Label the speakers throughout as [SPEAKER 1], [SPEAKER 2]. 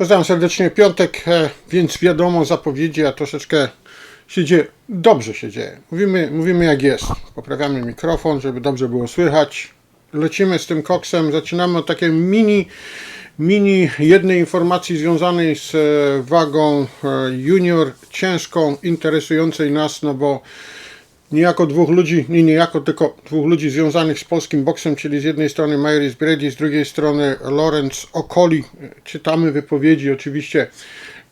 [SPEAKER 1] Pozdrawiam serdecznie. Piątek, e, więc wiadomo, zapowiedzi, a troszeczkę się dzieje. Dobrze się dzieje. Mówimy, mówimy jak jest. Poprawiamy mikrofon, żeby dobrze było słychać. Lecimy z tym koksem. Zaczynamy od takiej mini, mini jednej informacji związanej z e, wagą e, junior, ciężką, interesującej nas, no bo niejako dwóch ludzi, nie niejako, tylko dwóch ludzi związanych z polskim boksem, czyli z jednej strony Myris Brady, z drugiej strony Lorenz Okoli. Czytamy wypowiedzi, oczywiście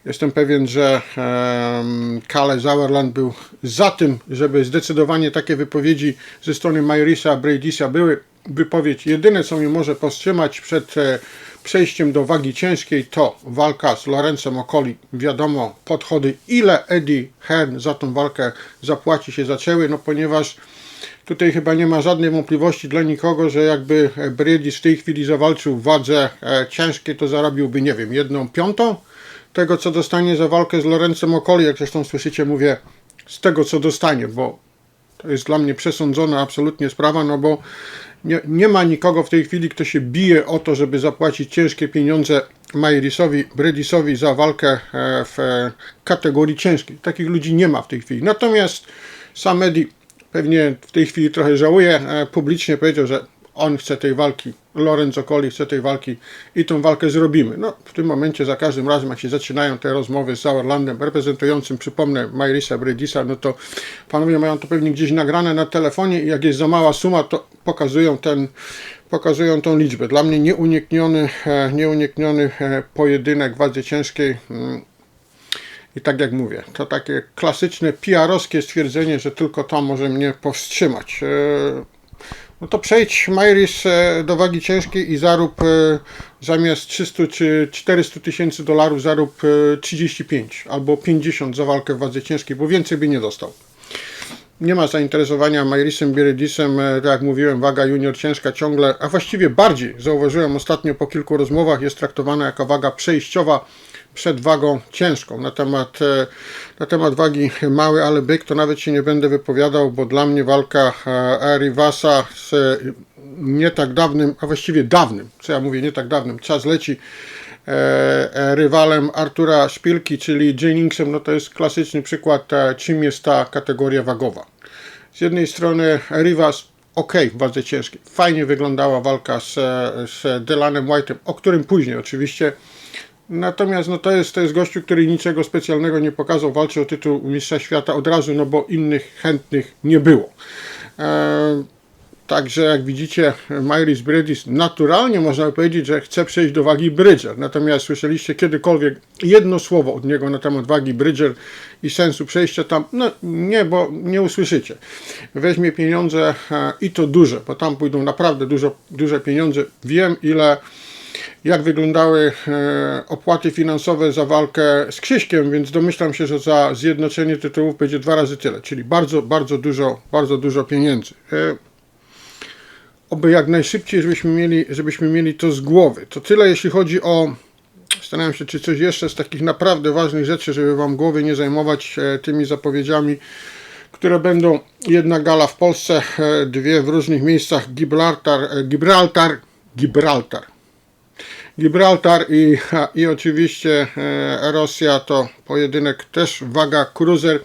[SPEAKER 1] jestem pewien, że um, Kale Sauerland był za tym, żeby zdecydowanie takie wypowiedzi ze strony Myrisa Bradysa były. Wypowiedź jedyne, co mnie może powstrzymać przed e, przejściem do wagi ciężkiej, to walka z Lorencem Okoli. Wiadomo, podchody, ile Eddie Hearn za tą walkę zapłaci się zaczęły, no ponieważ tutaj chyba nie ma żadnej wątpliwości dla nikogo, że jakby Brady w tej chwili zawalczył w wadze e, ciężkiej, to zarobił,by nie wiem, jedną piątą tego, co dostanie za walkę z Lorencem Okoli, jak zresztą słyszycie, mówię z tego, co dostanie, bo to jest dla mnie przesądzona absolutnie sprawa, no bo nie, nie ma nikogo w tej chwili, kto się bije o to, żeby zapłacić ciężkie pieniądze Myrisowi, Bradysowi za walkę e, w kategorii ciężkiej. Takich ludzi nie ma w tej chwili. Natomiast sam Eddie pewnie w tej chwili trochę żałuje, e, publicznie powiedział, że on chce tej walki, Lorenzo Colli chce tej walki i tą walkę zrobimy. No, w tym momencie za każdym razem, jak się zaczynają te rozmowy z Sauerlandem, reprezentującym, przypomnę, Myrisa Bradisa, no to panowie mają to pewnie gdzieś nagrane na telefonie i jak jest za mała suma, to pokazują ten, pokazują tą liczbę. Dla mnie nieunikniony, e, nieunikniony e, pojedynek wadze ciężkiej mm, i tak jak mówię, to takie klasyczne PR-owskie stwierdzenie, że tylko to może mnie powstrzymać. E, no to przejdź Myris e, do wagi ciężkiej i zarób e, zamiast 300 czy 400 tysięcy dolarów zarób e, 35 albo 50 za walkę w wadze ciężkiej, bo więcej by nie dostał. Nie ma zainteresowania Myrisem Bieredisem, e, tak jak mówiłem, waga junior ciężka ciągle, a właściwie bardziej, zauważyłem ostatnio po kilku rozmowach, jest traktowana jako waga przejściowa przed wagą ciężką. Na temat, e, na temat wagi mały, ale byk to nawet się nie będę wypowiadał, bo dla mnie walka e, Rivasa z nie tak dawnym, a właściwie dawnym, co ja mówię, nie tak dawnym, czas leci, e, rywalem Artura Szpilki, czyli Jenningsem, no to jest klasyczny przykład, czym jest ta kategoria wagowa. Z jednej strony Rivas ok, w wadze ciężkiej. Fajnie wyglądała walka z, z Dylanem White'em, o którym później oczywiście Natomiast no to, jest, to jest gościu, który niczego specjalnego nie pokazał, walczy o tytuł mistrza świata od razu, no bo innych chętnych nie było. E, także jak widzicie, Myris Bridges naturalnie można powiedzieć, że chce przejść do wagi Bridger. Natomiast słyszeliście kiedykolwiek jedno słowo od niego na temat wagi Bridger i sensu przejścia tam? No nie, bo nie usłyszycie. Weźmie pieniądze e, i to duże, bo tam pójdą naprawdę dużo, duże pieniądze. Wiem ile jak wyglądały e, opłaty finansowe za walkę z Krzyśkiem, więc domyślam się, że za zjednoczenie tytułów będzie dwa razy tyle, czyli bardzo, bardzo dużo, bardzo dużo pieniędzy. E, oby jak najszybciej, żebyśmy mieli, żebyśmy mieli to z głowy. To tyle, jeśli chodzi o Zastanawiam się, czy coś jeszcze z takich naprawdę ważnych rzeczy, żeby Wam głowy nie zajmować e, tymi zapowiedziami, które będą jedna gala w Polsce, dwie w różnych miejscach, Gibraltar, Gibraltar, Gibraltar, Gibraltar i, i oczywiście e, Rosja to pojedynek też waga cruiser.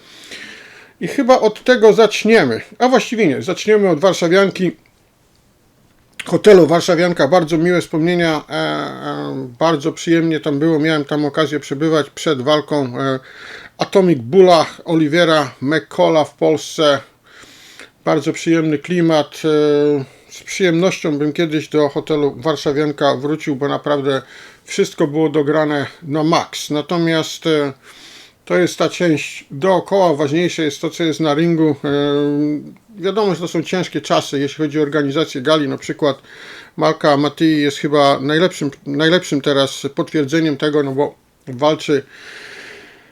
[SPEAKER 1] I chyba od tego zaczniemy. A właściwie nie, zaczniemy od Warszawianki. Hotelu Warszawianka, bardzo miłe wspomnienia, e, e, bardzo przyjemnie tam było, miałem tam okazję przebywać przed walką Atomic Bulla Olivera McCalla w Polsce. Bardzo przyjemny klimat. Z przyjemnością bym kiedyś do hotelu Warszawianka wrócił, bo naprawdę wszystko było dograne na maks. Natomiast e, to jest ta część dookoła, ważniejsze jest to, co jest na ringu. E, wiadomo, że to są ciężkie czasy, jeśli chodzi o organizację gali. Na przykład Malka Matii jest chyba najlepszym, najlepszym teraz potwierdzeniem tego, no bo walczy,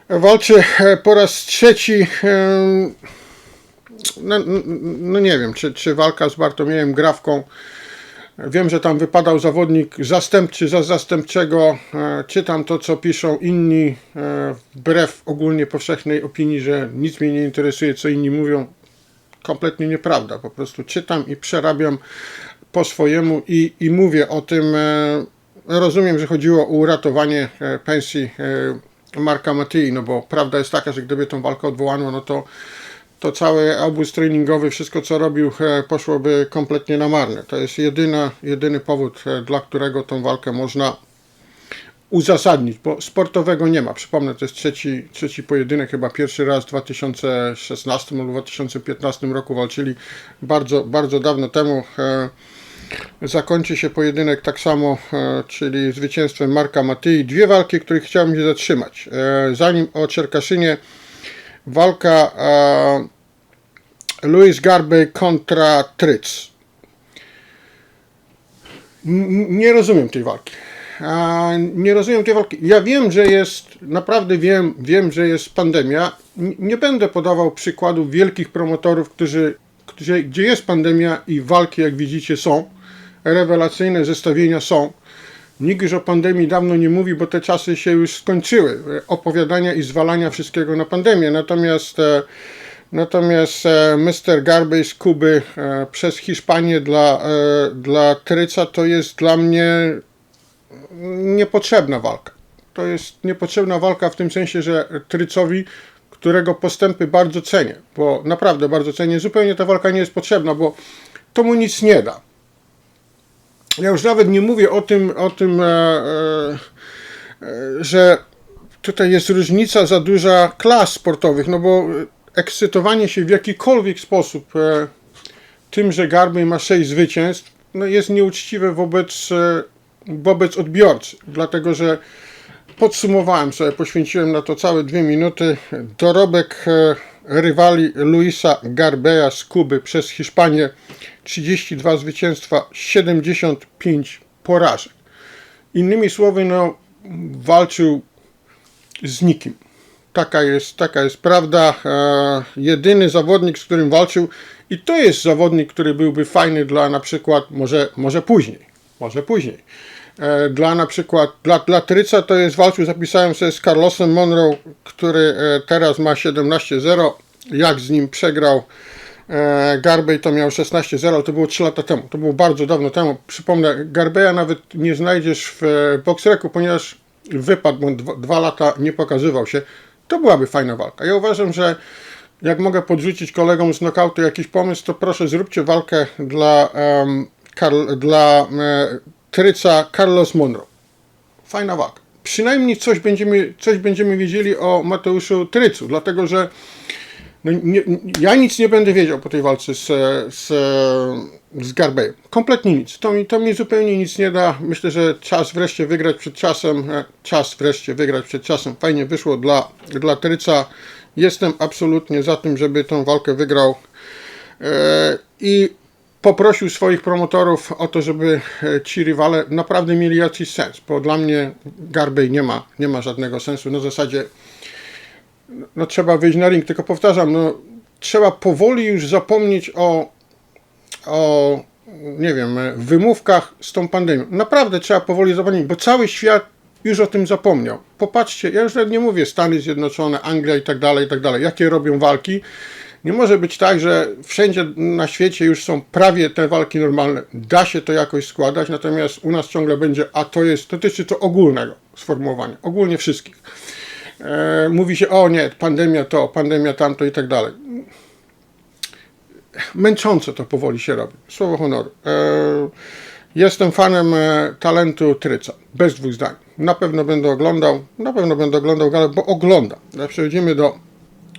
[SPEAKER 1] walczy e, po raz trzeci no, no nie wiem, czy, czy walka z Bartomiejem Grawką. Wiem, że tam wypadał zawodnik zastępczy za zastępczego. E, czytam to, co piszą inni, e, wbrew ogólnie powszechnej opinii, że nic mnie nie interesuje, co inni mówią. Kompletnie nieprawda. Po prostu czytam i przerabiam po swojemu i, i mówię o tym. E, rozumiem, że chodziło o uratowanie pensji Marka Matei, no bo prawda jest taka, że gdyby tą walkę odwołano, no to, to cały obóz treningowy, wszystko co robił, e, poszłoby kompletnie na marne. To jest jedyna, jedyny powód, e, dla którego tą walkę można uzasadnić, bo sportowego nie ma. Przypomnę, to jest trzeci, trzeci pojedynek, chyba pierwszy raz w 2016 albo 2015 roku walczyli bardzo, bardzo dawno temu. E, zakończy się pojedynek tak samo, czyli zwycięstwem Marka Matyi. Dwie walki, których chciałbym się zatrzymać. Zanim o Czerkaszynie, walka e, Luis Garbe kontra Tryc. Nie rozumiem tej walki. A, Nie rozumiem tej walki. Ja wiem, że jest, naprawdę wiem, wiem, że jest pandemia. N- Nie będę podawał przykładów wielkich promotorów, którzy, którzy, gdzie jest pandemia i walki, jak widzicie, są. Rewelacyjne zestawienia są. Nikt już o pandemii dawno nie mówi, bo te czasy się już skończyły. Opowiadania i zwalania wszystkiego na pandemię. Natomiast, e, natomiast e, Mr. Garby z Kuby e, przez Hiszpanię dla, dla Tryca to jest dla mnie niepotrzebna walka. To jest niepotrzebna walka w tym sensie, że Trycowi, którego postępy bardzo cenię, bo naprawdę bardzo cenię, zupełnie ta walka nie jest potrzebna, bo to mu nic nie da. Ja już nawet nie mówię o tym, o tym, e, e, e, że tutaj jest różnica za duża klas sportowych, no bo ekscytowanie się w jakikolwiek sposób tym, że Garby ma 6 zwycięstw, no jest nieuczciwe wobec, wobec odbiorcy, dlatego że podsumowałem sobie, poświęciłem na to całe dwie minuty. Dorobek rywali Luisa Garbeya z Kuby przez Hiszpanię 32 zwycięstwa, 75 porażek. Innymi słowy, no, walczył z nikim. Taka jest, taka jest prawda. E, jedyny zawodnik, z którym walczył, i to jest zawodnik, który byłby fajny dla na przykład, może, może później, może później. E, dla na przykład, dla, dla Tryca to jest walczył, zapisałem sobie z Carlosem Monroe, który e, teraz ma 17-0. Jak z nim przegrał e, Garbej, to miał 16-0, ale to było 3 lata temu. To było bardzo dawno temu. Przypomnę, Garbeja nawet nie znajdziesz w Boxreku, ponieważ wypadł, on dwa, dwa lata nie pokazywał się. To byłaby fajna walka. Ja uważam, że jak mogę podrzucić kolegom z knockoutu jakiś pomysł, to proszę zróbcie walkę dla, em, Karl, dla e, Tryca Carlos Monroe. Fajna walka. Przynajmniej coś będziemy, coś będziemy wiedzieli o Mateuszu Trycu, dlatego że no nie, ja nic nie będę wiedział po tej walce z, z, z Garbejem. Kompletnie nic. To mi, to mi zupełnie nic nie da. Myślę, że czas wreszcie wygrać przed czasem. E, Czas wreszcie wygrać przed czasem. Fajnie wyszło dla, dla Tryca. Jestem absolutnie za tym, żeby tą walkę wygrał. E, I poprosił swoich promotorów o to, żeby e, ci rywale naprawdę mieli jakiś sens, bo dla mnie Garbej nie ma, nie ma żadnego sensu. Na zasadzie no trzeba wyjść na ring, tylko powtarzam, no trzeba powoli już zapomnieć o, o nie wiem, wymówkach z tą pandemią. Naprawdę trzeba powoli zapomnieć, bo cały świat już o tym zapomniał. Popatrzcie, ja już nie mówię Stany Zjednoczone, Anglia i tak dalej, i tak dalej, jakie robią walki. Nie może być tak, że wszędzie na świecie już są prawie te walki normalne. Da się to jakoś składać, natomiast u nas ciągle będzie, a to jest, dotyczy to ogólnego sformułowania, ogólnie wszystkich. E, mówi się, o nie, pandemia to, pandemia tamto i tak dalej. Męczące to powoli się robi, słowo honoru. E, jestem fanem e, talentu Tryca, bez dwóch zdań. Na pewno będę oglądał, na pewno będę oglądał bo oglądam. Przechodzimy do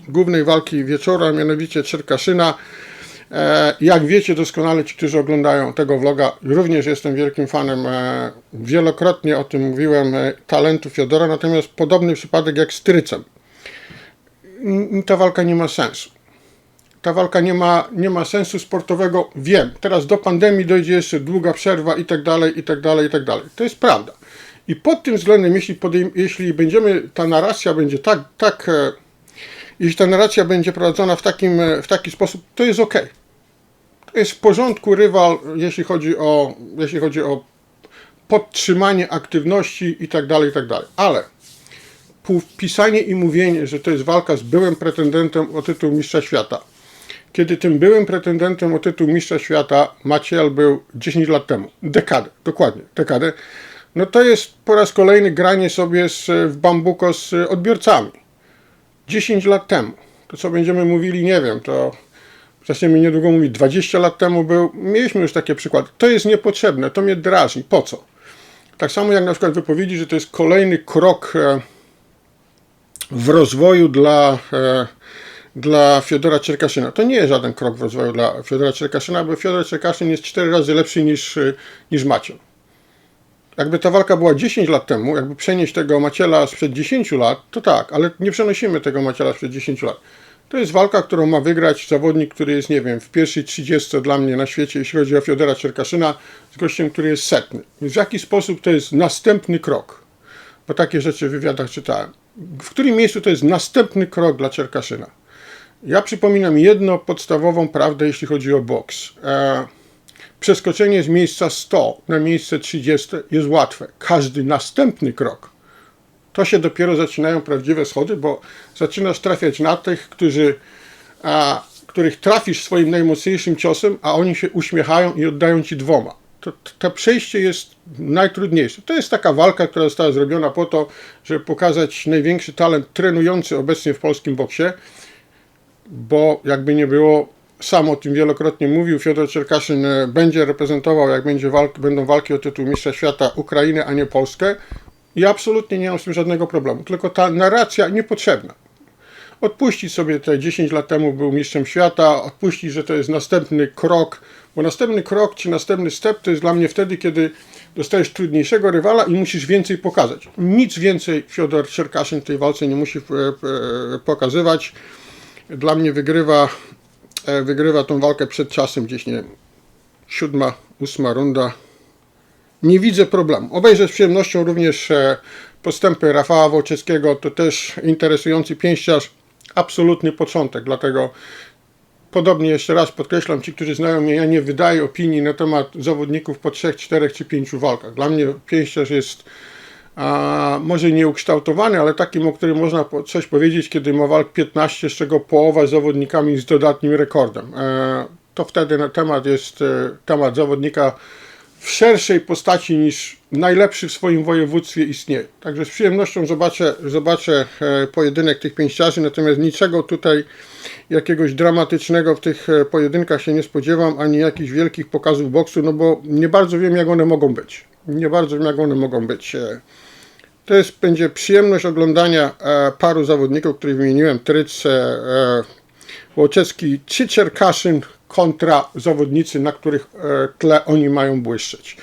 [SPEAKER 1] głównej walki wieczora, mianowicie Czerkaszyna. E, Jak wiecie doskonale ci, którzy oglądają tego vloga, również jestem wielkim fanem, e, wielokrotnie o tym mówiłem, e, talentu Fiodora, natomiast podobny przypadek jak z Trycem. Ta walka nie ma sensu. Ta walka nie ma, nie ma sensu sportowego, wiem. Teraz do pandemii dojdzie jeszcze długa przerwa i tak dalej, i tak dalej, i tak dalej. To jest prawda. I pod tym względem, jeśli, podejm- jeśli będziemy, ta narracja będzie tak, tak jeśli ta narracja będzie prowadzona w, takim, e, w taki sposób, to jest ok. To jest w porządku rywal, jeśli chodzi o, jeśli chodzi o podtrzymanie aktywności i tak dalej, i tak dalej. Ale pisanie i mówienie, że to jest walka z byłym pretendentem o tytuł mistrza świata, kiedy tym byłym pretendentem o tytuł mistrza świata Maciel był 10 lat temu, dekadę, dokładnie, dekadę, no to jest po raz kolejny granie sobie z, w bambuko z odbiorcami. 10 lat temu, to co będziemy mówili, nie wiem, to zaczniemy niedługo mówić, 20 lat temu był, mieliśmy już takie przykłady. To jest niepotrzebne, to mnie drażni. Po co? Tak samo jak na przykład wypowiedzi, że to jest kolejny krok e, w rozwoju dla, e, dla Fiodora Czerkaszyna. To nie jest żaden krok w rozwoju dla Fiodora Czerkaszyna, bo Fiodor Czerkaszyn jest 4 razy lepszy niż, e, niż Maciel. Jakby ta walka była 10 lat temu, jakby przenieść tego Maciela sprzed 10 lat, to tak, ale nie przenosimy tego Maciela sprzed 10 lat. To jest walka, którą ma wygrać zawodnik, który jest, nie wiem, w pierwszej 30 dla mnie na świecie, jeśli chodzi o Fiodora Czerkaszyna, z gościem, który jest setny. W jaki sposób to jest następny krok? Bo takie rzeczy w wywiadach czytałem. W którym miejscu to jest następny krok dla Czerkaszyna? Ja przypominam jedną podstawową prawdę, jeśli chodzi o boks. E, przeskoczenie z miejsca 100 na miejsce 30 jest łatwe. Każdy następny krok to się dopiero zaczynają prawdziwe schody, bo zaczynasz trafiać na tych, którzy, a, których trafisz swoim najmocniejszym ciosem, a oni się uśmiechają i oddają ci dwoma. To, to przejście jest najtrudniejsze. To jest taka walka, która została zrobiona po to, żeby pokazać największy talent trenujący obecnie w polskim boksie, bo jakby nie było, sam o tym wielokrotnie mówił, Fiodor Czerkaszyn e, będzie reprezentował, jak będzie walk, będą walki o tytuł mistrza świata Ukrainę, a nie Polskę. I absolutnie nie mam z tym żadnego problemu. Tylko ta narracja niepotrzebna. Odpuścić sobie te 10 lat temu był mistrzem świata, odpuścić, że to jest następny krok, bo następny krok czy następny step to jest dla mnie wtedy, kiedy dostajesz trudniejszego rywala i musisz więcej pokazać. Nic więcej Fiodor Czerkaszyn w tej walce nie musi e, e, pokazywać. Dla mnie wygrywa, wygrywa tą walkę przed czasem, gdzieś nie wiem, siódma, ósma runda, nie widzę problemu. Obejrzę z przyjemnością również e, postępy Rafała Wołczewskiego, to też interesujący pięściarz, absolutny początek, dlatego podobnie jeszcze raz podkreślam, ci, którzy znają mnie, ja nie wydaję opinii na temat zawodników po trzech, czterech czy pięciu walkach. Dla mnie pięściarz jest a, może nieukształtowany, ale takim, o którym można coś powiedzieć, kiedy ma walk 15, z czego połowa z zawodnikami z dodatnim rekordem. E, to wtedy temat jest e, temat zawodnika w szerszej postaci niż najlepszy w swoim województwie istnieje. Także z przyjemnością zobaczę, zobaczę e, pojedynek tych pięściarzy, natomiast niczego tutaj jakiegoś dramatycznego w tych pojedynkach się nie spodziewam, ani jakichś wielkich pokazów boksu, no bo nie bardzo wiem jak one mogą być. Nie bardzo wiem jak one mogą być. E, to jest, będzie przyjemność oglądania paru zawodników, których wymieniłem, Tryc, Łoczewski czy Czerkaszyn, kontra zawodnicy, na których e, tle oni mają błyszczeć.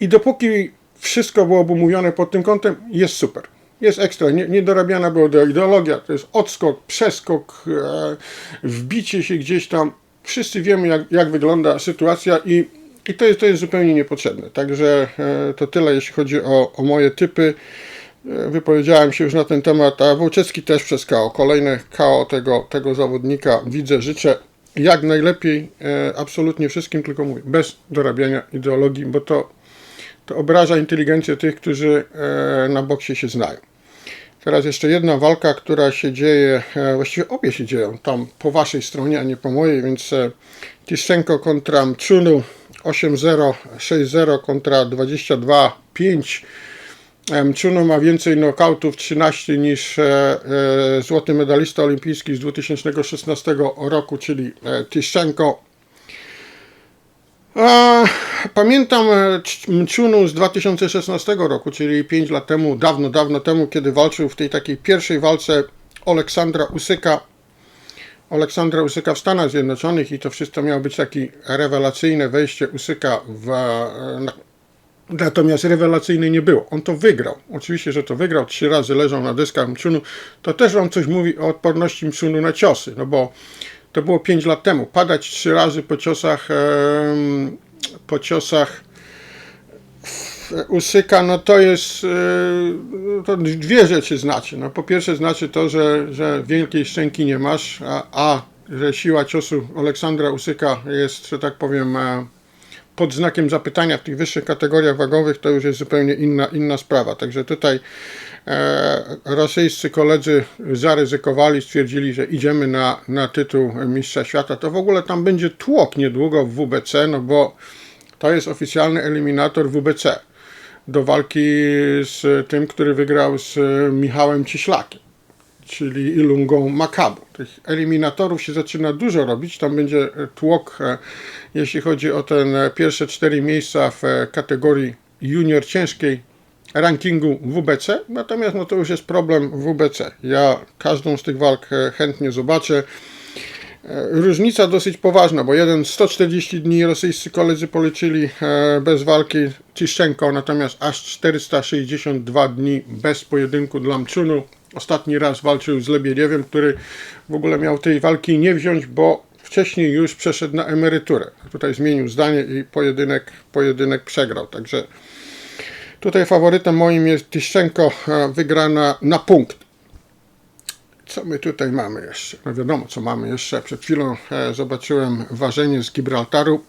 [SPEAKER 1] I dopóki wszystko byłoby mówione pod tym kątem, jest super. Jest ekstra. Nie, niedorabiana była ideologia, to jest odskok, przeskok, e, wbicie się gdzieś tam. Wszyscy wiemy, jak, jak wygląda sytuacja i, i to, jest, to jest zupełnie niepotrzebne. Także e, to tyle, jeśli chodzi o, o moje typy. Wypowiedziałem się już na ten temat, a Włóczewski też przez KO. Kolejne KO tego, tego zawodnika widzę, życzę jak najlepiej e, absolutnie wszystkim, tylko mówię, bez dorabiania ideologii, bo to, to obraża inteligencję tych, którzy e, na boksie się znają. Teraz jeszcze jedna walka, która się dzieje, e, właściwie obie się dzieją tam po waszej stronie, a nie po mojej, więc e, Tiszczenko kontra Mczunu 8-0, 6-0 kontra 22-5 Mchuno ma więcej nokautów 13 niż e, e, złoty medalista olimpijski z 2016 roku, czyli e, Tyszczenko. Pamiętam Mchunu z 2016 roku, czyli 5 lat temu, dawno, dawno temu, kiedy walczył w tej takiej pierwszej walce Aleksandra Usyka. Aleksandra Usyka w Stanach Zjednoczonych i to wszystko miało być takie rewelacyjne wejście Usyka w, na, Natomiast rewelacyjny nie było. On to wygrał. Oczywiście, że to wygrał. Trzy razy leżał na deskach Mczunu. To też wam coś mówi o odporności Mczunu na ciosy. No bo to było 5 lat temu. Padać trzy razy po ciosach po ciosach Usyka, no to jest e, to dwie rzeczy znaczy. No po pierwsze znaczy to, że, że wielkiej szczęki nie masz, a, a że siła ciosu Aleksandra Usyka jest, że tak powiem, e, pod znakiem zapytania w tych wyższych kategoriach wagowych to już jest zupełnie inna, inna sprawa. Także tutaj e, rosyjscy koledzy zaryzykowali, stwierdzili, że idziemy na, na tytuł Mistrza Świata. To w ogóle tam będzie tłok niedługo w WBC, no bo To jest oficjalny eliminator WBC do walki z tym, który wygrał z Michałem Cieślakiem, czyli Ilungą Makabu. Tych eliminatorów się zaczyna dużo robić. Tam będzie tłok, e, jeśli chodzi o te pierwsze cztery miejsca w e, kategorii junior ciężkiej rankingu WBC. Natomiast no to już jest problem WBC. Ja każdą z tych walk e, chętnie zobaczę. E, Różnica dosyć poważna, bo jeden 140 dni rosyjscy koledzy policzyli e, bez walki Ciszczenko, natomiast aż 462 dni bez pojedynku dla Mczunu. Ostatni raz walczył z Lebiediewem, który w ogóle miał tej walki nie wziąć, bo wcześniej już przeszedł na emeryturę. Tutaj zmienił zdanie i pojedynek, pojedynek przegrał. Także tutaj faworytem moim jest Tiszczenko, e, wygrana na punkt. Co my tutaj mamy jeszcze? No wiadomo, co mamy jeszcze. Przed chwilą e, zobaczyłem ważenie z Gibraltaru.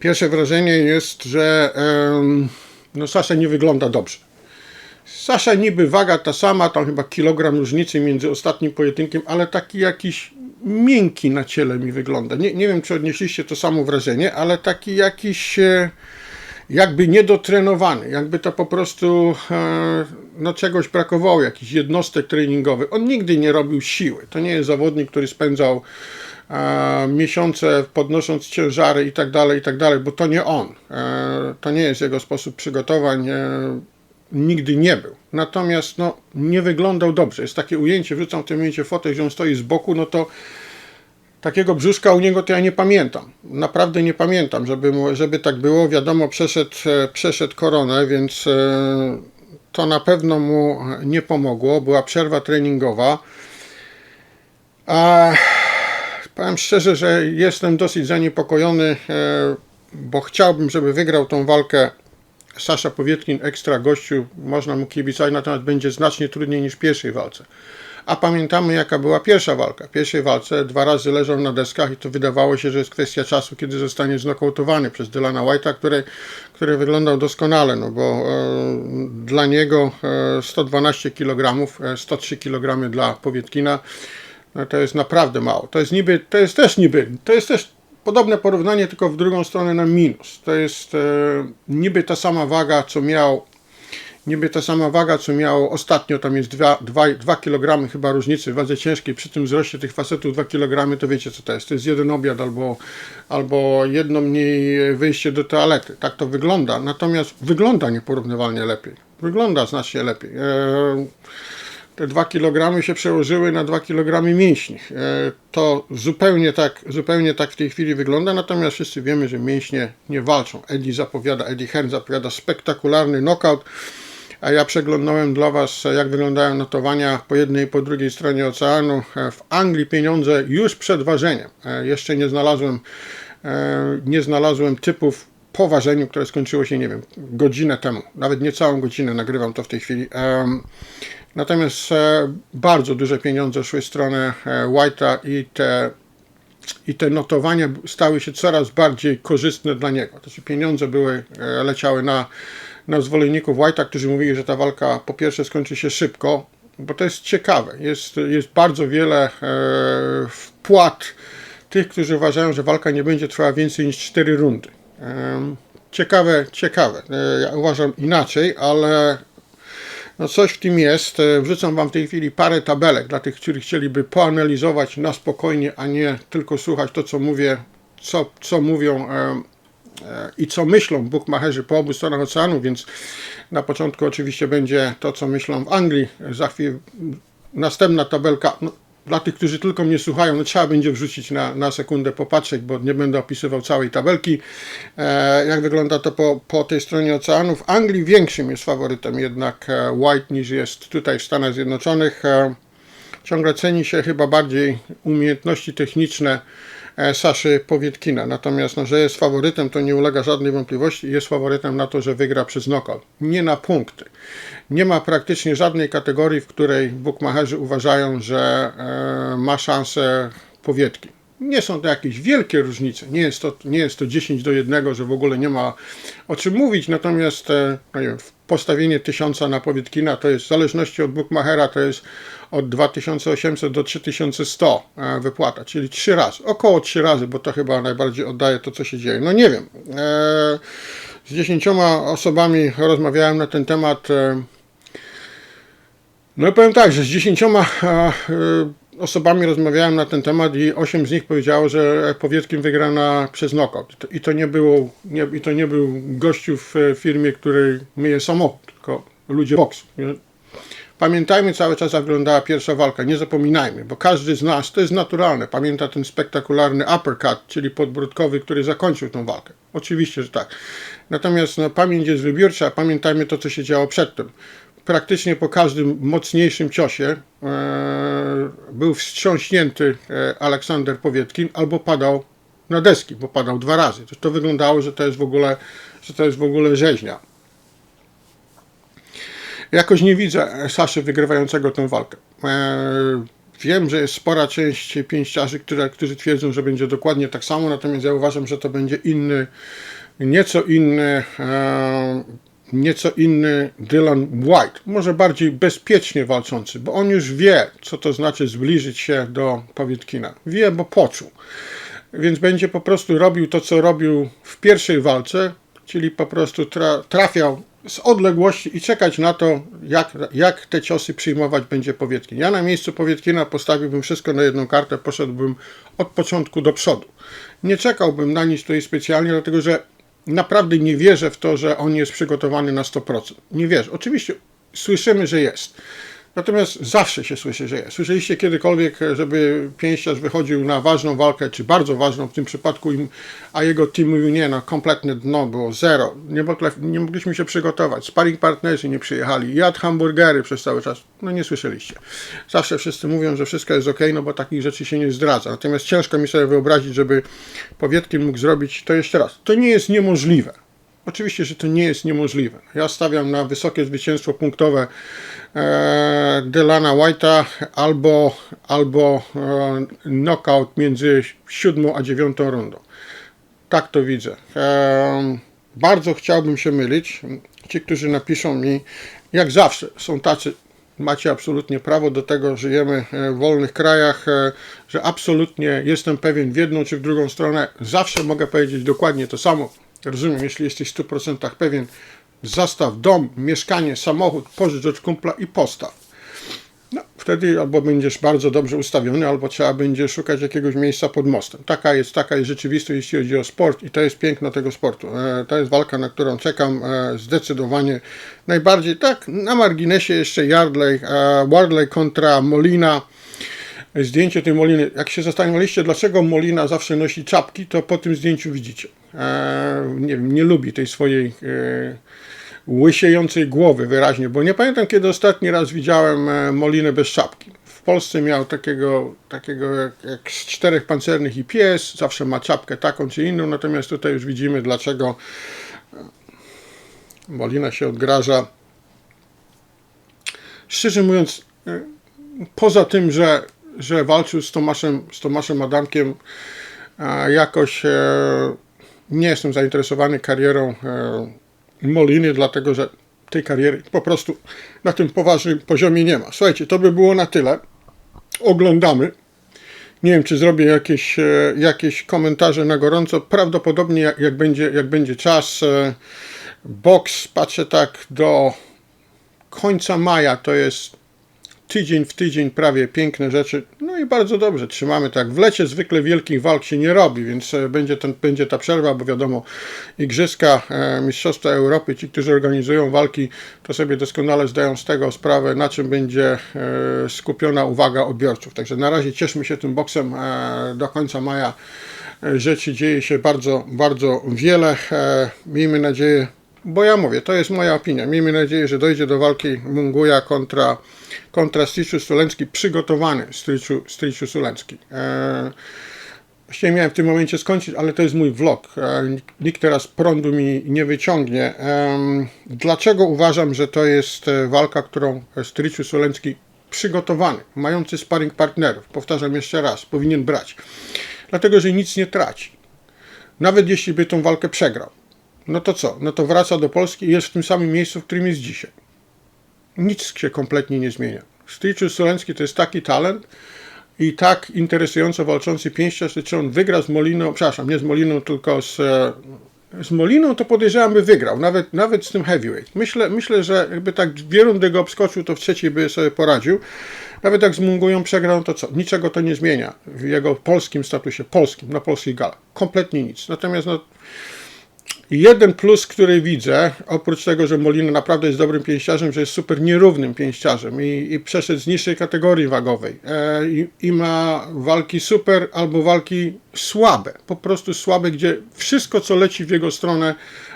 [SPEAKER 1] Pierwsze wrażenie jest, że no Sasza nie wygląda dobrze. Sasza niby waga ta sama, tam chyba kilogram różnicy między ostatnim pojedynkiem, ale taki jakiś miękki na ciele mi wygląda. Nie, nie wiem, czy odnieśliście to samo wrażenie, ale taki jakiś e, jakby niedotrenowany, jakby to po prostu e, no, czegoś brakowało, jakiś jednostek treningowych. On nigdy nie robił siły. To nie jest zawodnik, który spędzał e, miesiące podnosząc ciężary i tak dalej, i tak dalej, bo to nie on. E, to nie jest jego sposób przygotowań. E, nigdy nie był. Natomiast no, nie wyglądał dobrze. Jest takie ujęcie, wrzucam w tym ujęcie fotę, że on stoi z boku, no to takiego brzuszka u niego to ja nie pamiętam. Naprawdę nie pamiętam, żeby, żeby tak było. Wiadomo, przeszedł, e, przeszedł koronę, więc e, to na pewno mu nie pomogło. Była przerwa treningowa. A powiem szczerze, że jestem dosyć zaniepokojony, e, bo chciałbym, żeby wygrał tą walkę Sasza Powietkin, ekstra gościu, można mu kibicować, natomiast będzie znacznie trudniej niż w pierwszej walce. A pamiętamy, jaka była pierwsza walka. W pierwszej walce dwa razy leżał na deskach i to wydawało się, że jest kwestia czasu, kiedy zostanie znokautowany przez Dylana White'a, który, który wyglądał doskonale, no bo e, dla niego e, 112 kg, e, 103 kg dla Powietkina, no to jest naprawdę mało. To jest niby, to jest też niby, to jest też podobne porównanie, tylko w drugą stronę na minus. To jest e, niby ta sama waga, co miał niby ta sama waga, co miał ostatnio, tam jest 2, 2, 2 kg chyba różnicy w wadze ciężkiej, przy tym wzroście tych facetów 2 kg, to wiecie co to jest, to jest jeden obiad albo, albo jedno mniej wyjście do toalety, tak to wygląda, natomiast wygląda nieporównywalnie lepiej, wygląda znacznie lepiej. E, te 2 kg się przełożyły na 2 kg mięśni. E, To zupełnie tak, zupełnie tak w tej chwili wygląda, natomiast wszyscy wiemy, że mięśnie nie walczą. Eddie zapowiada, Eddie Hearn zapowiada spektakularny knockout, a ja przeglądałem dla Was, jak wyglądają notowania po jednej i po drugiej stronie oceanu. E, W Anglii pieniądze już przed ważeniem. E, Jeszcze nie znalazłem, e, nie znalazłem typów po ważeniu, które skończyło się, nie wiem, godzinę temu. Nawet nie całą godzinę nagrywam to w tej chwili. Natomiast e, bardzo duże pieniądze szły w stronę e, White'a i te, i te notowania stały się coraz bardziej korzystne dla niego. To znaczy pieniądze były, e, leciały na, na zwolenników White'a, którzy mówili, że ta walka po pierwsze skończy się szybko, bo to jest ciekawe. Jest, jest bardzo wiele e, wpłat tych, którzy uważają, że walka nie będzie trwała więcej niż 4 rundy. Em, Ciekawe, ciekawe. E, Ja uważam inaczej, ale no coś w tym jest. E, Wrzucam Wam w tej chwili parę tabelek dla tych, którzy chcieliby poanalizować na spokojnie, a nie tylko słuchać to, co mówię, co, co mówią e, e, i co myślą bukmacherzy po obu stronach oceanu, więc na początku oczywiście będzie to, co myślą w Anglii. Za chwilę następna tabelka. No, dla tych, którzy tylko mnie słuchają, no trzeba będzie wrzucić na, na sekundę, popatrzeć, bo nie będę opisywał całej tabelki. E, jak wygląda to po, po tej stronie oceanu? W Anglii większym jest faworytem jednak e, White niż jest tutaj w Stanach Zjednoczonych. E, ciągle ceni się chyba bardziej umiejętności techniczne Saszy Powietkina. Natomiast, no, że jest faworytem, to nie ulega żadnej wątpliwości. Jest faworytem na to, że wygra przez knockout. Nie na punkty. Nie ma praktycznie żadnej kategorii, w której bukmacherzy uważają, że e, ma szansę Powietkin. Nie są to jakieś wielkie różnice. Nie jest to, nie jest to 10 do 1, że w ogóle nie ma o czym mówić. Natomiast e, no wiem, postawienie tysiąca na Powietkina to jest w zależności od Bookmachera to jest od 2800 do 3100 e, wypłata, czyli trzy razy, około trzy razy, bo to chyba najbardziej oddaje to, co się dzieje. No nie wiem. E, z dziesięcioma osobami rozmawiałem na ten temat. No i powiem tak, że z dziesięcioma osobami rozmawiałem na ten temat i osiem z nich powiedziało, że Powietkin wygra na, przez knockout. I to nie było, nie, i to nie był gościu w firmie, której myje samochód, tylko ludzie boksu. Pamiętajmy cały czas, jak wyglądała pierwsza walka. Nie zapominajmy, bo każdy z nas, to jest naturalne, pamięta ten spektakularny uppercut, czyli podbródkowy, który zakończył tą walkę. Oczywiście, że tak. Natomiast no, pamięć jest wybiórcza, pamiętajmy to, co się działo przedtem. Praktycznie po każdym mocniejszym ciosie e, był wstrząśnięty e, Aleksander Powietkin albo padał na deski, bo padał dwa razy. To, wyglądało, że to jest w ogóle, że to jest w ogóle rzeźnia. Jakoś nie widzę Saszy wygrywającego tę walkę. E, wiem, że jest spora część pięściarzy, które, którzy twierdzą, że będzie dokładnie tak samo, natomiast ja uważam, że to będzie inny, nieco inny, e, nieco inny Dylan White. Może bardziej bezpiecznie walczący, bo on już wie, co to znaczy zbliżyć się do Powietkina. Wie, bo poczuł. Więc będzie po prostu robił to, co robił w pierwszej walce, czyli po prostu tra trafiał z odległości i czekać na to, jak, jak te ciosy przyjmować będzie Powietkin. Ja na miejscu Powietkina postawiłbym wszystko na jedną kartę, poszedłbym od początku do przodu. Nie czekałbym na nic tutaj specjalnie, dlatego że naprawdę nie wierzę w to, że on jest przygotowany na 100%. Nie wierzę. Oczywiście słyszymy, że jest. Natomiast zawsze się słyszy, że jest. Słyszeliście kiedykolwiek, żeby pięściarz wychodził na ważną walkę, czy bardzo ważną w tym przypadku, a jego team mówił, nie no, kompletne dno było, zero. Nie, mogli, nie mogliśmy się przygotować. Sparring partnerzy nie przyjechali. Jadł hamburgery przez cały czas. No nie słyszeliście. Zawsze wszyscy mówią, że wszystko jest ok, no bo takich rzeczy się nie zdradza. Natomiast ciężko mi sobie wyobrazić, żeby Powietkin mógł zrobić to jeszcze raz. To nie jest niemożliwe. Oczywiście, że to nie jest niemożliwe. Ja stawiam na wysokie zwycięstwo punktowe e, Delana White'a albo, albo e, knockout między siódmą a dziewiątą rundą. Tak to widzę. E, bardzo chciałbym się mylić. Ci, którzy napiszą mi, jak zawsze, są tacy, macie absolutnie prawo do tego, żyjemy w wolnych krajach, e, że absolutnie jestem pewien w jedną czy w drugą stronę. Zawsze mogę powiedzieć dokładnie to samo Rozumiem, jeśli jesteś w 100% pewien, zastaw dom, mieszkanie, samochód, pożycz od kumpla i postaw. No, wtedy albo będziesz bardzo dobrze ustawiony, albo trzeba będzie szukać jakiegoś miejsca pod mostem. Taka jest, taka jest rzeczywistość, jeśli chodzi o sport i to jest piękno tego sportu. E, to jest walka, na którą czekam e, zdecydowanie najbardziej. Tak, na marginesie jeszcze Yardley, e, Wardley kontra Molina zdjęcie tej Moliny. Jak się zastanawialiście, dlaczego Molina zawsze nosi czapki, to po tym zdjęciu widzicie. E, nie nie lubi tej swojej e, łysiejącej głowy wyraźnie, bo nie pamiętam, kiedy ostatni raz widziałem e, Molinę bez czapki. W Polsce miał takiego, takiego jak, jak z czterech pancernych i pies, zawsze ma czapkę taką czy inną, natomiast tutaj już widzimy, dlaczego Molina się odgraża. Szczerze mówiąc, e, poza tym, że że walczył z Tomaszem, z Tomaszem Adamkiem. Jakoś e, nie jestem zainteresowany karierą e, Moliny, dlatego że tej kariery po prostu na tym poważnym poziomie nie ma. Słuchajcie, to by było na tyle. Oglądamy. Nie wiem, czy zrobię jakieś, e, jakieś komentarze na gorąco. Prawdopodobnie, jak, jak, będzie, jak będzie czas, boks patrzę tak do końca maja, to jest tydzień w tydzień prawie piękne rzeczy. No i bardzo dobrze, trzymamy tak. W lecie zwykle wielkich walk się nie robi, więc e, będzie, ten, będzie ta przerwa, bo wiadomo, Igrzyska, e, Mistrzostwa Europy, ci, którzy organizują walki, to sobie doskonale zdają z tego sprawę, na czym będzie e, skupiona uwaga odbiorców. Także na razie cieszmy się tym boksem do końca maja. Rzeczy dzieje się bardzo, bardzo wiele. Miejmy nadzieję, bo ja mówię, to jest moja opinia. Miejmy nadzieję, że dojdzie do walki Munguja kontra, kontra Striciu przygotowany Striciu Sulencki. E, właściwie miałem w tym momencie skończyć, ale to jest mój vlog. E, nikt teraz prądu mi nie wyciągnie. E, dlaczego uważam, że to jest e, walka, którą Striciu Sulencki przygotowany, mający sparring partnerów, powtarzam jeszcze raz, powinien brać. dlatego że nic nie traci. Nawet jeśli by tą walkę przegrał, no to co? No to wraca do Polski i jest w tym samym miejscu, w którym jest dzisiaj. Nic się kompletnie nie zmienia. Stryciu Soleński to jest taki talent i tak interesująco walczący pięściarz, że czy on wygra z Moliną, przepraszam, nie z Moliną, tylko z, e, z Moliną, to podejrzewam, by wygrał, nawet, nawet z tym heavyweight. Myślę, myślę, że jakby tak dwie rundy go obskoczył, to w trzeciej by sobie poradził. Nawet jak z Mungują przegrał, to co? Niczego to nie zmienia w jego polskim statusie, polskim, na polskich galach. Kompletnie nic. Natomiast no, Jeden plus, który widzę, oprócz tego, że Molina naprawdę jest dobrym pięściarzem, że jest super nierównym pięściarzem i, i przeszedł z niższej kategorii wagowej e, i, i ma walki super albo walki słabe, po prostu słabe, gdzie wszystko, co leci w jego stronę,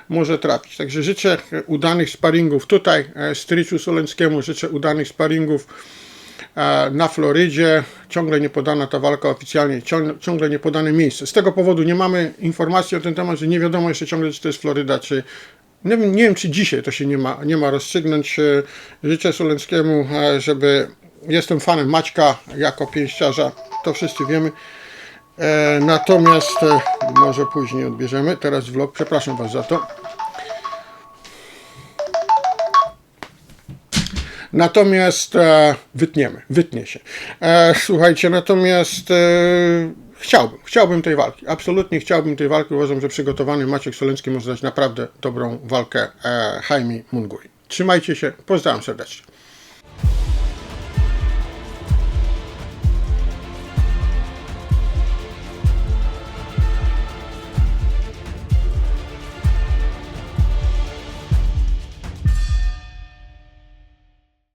[SPEAKER 1] może trafić. Także życzę udanych sparingów tutaj, e, Stryczu Soleńskiemu życzę udanych sparingów na Florydzie. Ciągle nie podana ta walka oficjalnie, ciągle, nie podane miejsce. Z tego powodu nie mamy informacji o tym temat, że nie wiadomo jeszcze ciągle, czy to jest Floryda, czy. Nie wiem, nie wiem czy dzisiaj to się nie ma, nie ma rozstrzygnąć. E, Życzę Soleńskiemu, e, żeby. Jestem fanem Maćka jako pięściarza, to wszyscy wiemy. E, natomiast e, może później odbierzemy. Teraz vlog, przepraszam Was za to. Natomiast e, wytniemy, wytnie się. E, słuchajcie, natomiast e, chciałbym, chciałbym tej walki. Absolutnie chciałbym tej walki. Uważam, że przygotowany Maciek Soleński może dać naprawdę dobrą walkę Jaime Mungui. Trzymajcie się, pozdrawiam serdecznie.